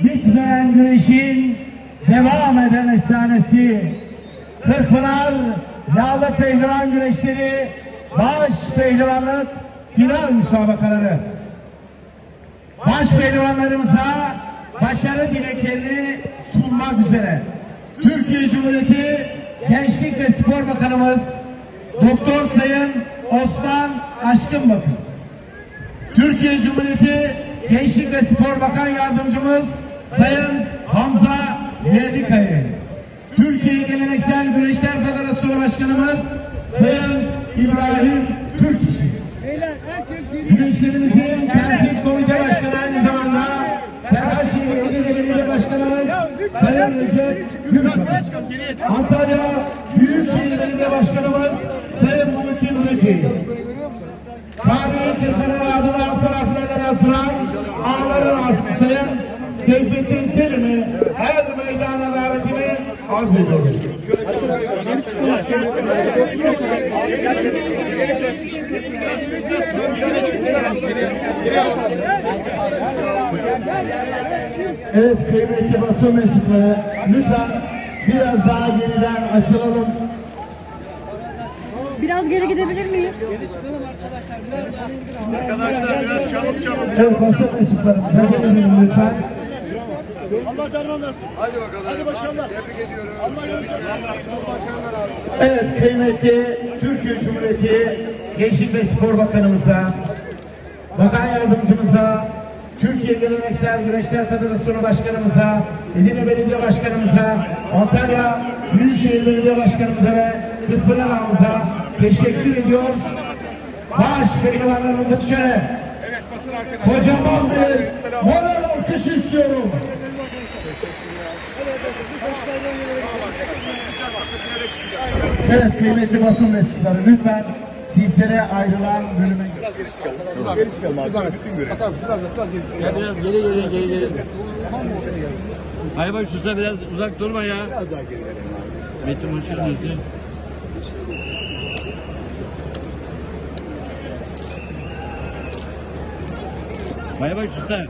bitmeyen güreşin devam eden efsanesi. Kırkpınar Yağlı Pehlivan Güreşleri Baş Pehlivanlık final müsabakaları. Baş pehlivanlarımıza başarı dileklerini sunmak üzere Türkiye Cumhuriyeti Gençlik ve Spor Bakanımız Doktor Sayın Osman Aşkın Bakın. Türkiye Cumhuriyeti Gençlik ve Spor Bakan Yardımcımız Sayın Hamza Yerlikaya. Türkiye Geleneksel Güreşler Federasyonu Başkanımız Sayın İbrahim Türkişi. Güreşlerimizin tertip komite başkanı aynı zamanda Serhat Şehir Ege'de Belediye Başkanımız Sayın Recep Gürkan. Antalya Büyükşehir Belediye Başkanımız Sayın Muhittin Böceği. Tarihi Kırkpınar Seyfettin Selim'i her meydana davetimi arz ediyorum. Evet kıymetli basın mensupları lütfen biraz daha geriden açılalım. Biraz geri gidebilir miyiz? Arkadaşlar biraz çabuk çabuk. Evet basın mensupları takip edelim lütfen. Allah derman versin. Hadi bakalım. Hadi başarılar. Tebrik ediyorum. Allah başarılar abi. Evet kıymetli Türkiye Cumhuriyeti Gençlik ve Spor Bakanımıza, Bakan Yardımcımıza, Türkiye Geleneksel Güreşler Federasyonu Başkanımıza, Edirne Belediye Başkanımıza, Antalya Büyükşehir Belediye Başkanımıza ve Kırkpınar Ağamıza teşekkür ediyor. Baş pehlivanlarımızı şöyle Evet basın arkadaşlar. kocaman bir moral alkış istiyorum. Evet kıymetli basın mensupları lütfen sizlere ayrılan bölüme Geri çıkalım abi. Bütün görev. Biraz biraz geri. Biraz geri geri geri geri. Hayır bak susa biraz uzak durma ya. Biraz daha geri. Metin hoşçakalın bak susa.